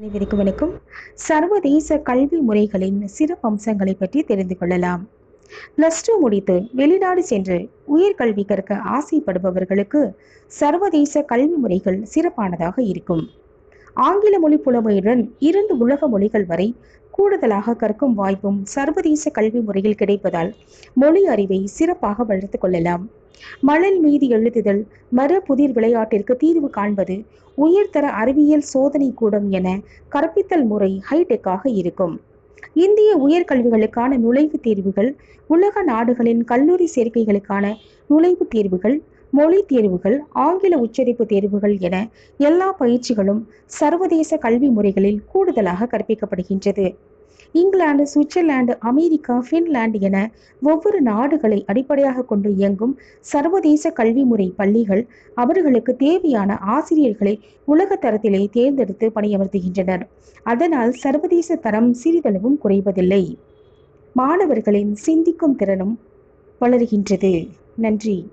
அனைவருக்கும் வணக்கம். சர்வதேச கல்வி முறைகளின் சிறப்பம்சங்களை பற்றி தெரிந்து கொள்ளலாம். பிளஸ் டூ முடித்து வெளிநாடு சென்று உயர்கல்வி கற்க ஆசைப்படுபவர்களுக்கு சர்வதேச கல்வி முறைகள் சிறப்பானதாக இருக்கும். ஆங்கில மொழி புலமையுடன் இரண்டு உலக மொழிகள் வரை கூடுதலாக கற்கும் வாய்ப்பும் சர்வதேச கல்வி முறையில் கிடைப்பதால் மொழி அறிவை சிறப்பாக வளர்த்து கொள்ளலாம். மணல் மீது எழுதுதல் மர புதிர் விளையாட்டிற்கு தீர்வு காண்பது உயர்தர அறிவியல் சோதனை கூடம் என கற்பித்தல் முறை ஹைடெக்காக இருக்கும். இந்திய உயர்கல்விகளுக்கான நுழைவுத் தேர்வுகள் உலக நாடுகளின் கல்லூரி சேர்க்கைகளுக்கான நுழைவுத் தேர்வுகள் மொழி தேர்வுகள் ஆங்கில உச்சரிப்பு தேர்வுகள் என எல்லா பயிற்சிகளும் சர்வதேச கல்வி முறைகளில் கூடுதலாக கற்பிக்கப்படுகின்றது. இங்கிலாந்து சுவிட்சர்லாந்து அமெரிக்கா பின்லாந்து என ஒவ்வொரு நாடுகளை அடிப்படையாக கொண்டு இயங்கும் சர்வதேச கல்வி முறை பள்ளிகள் அவர்களுக்கு தேவையான ஆசிரியர்களை உலக தரத்திலே தேர்ந்தெடுத்து பணியமர்த்துகின்றனர். அதனால் சர்வதேச தரம் சிறிதளவும் குறைவதில்லை. மாணவர்களின் சிந்திக்கும் திறனும் வளர்கின்றது. நன்றி.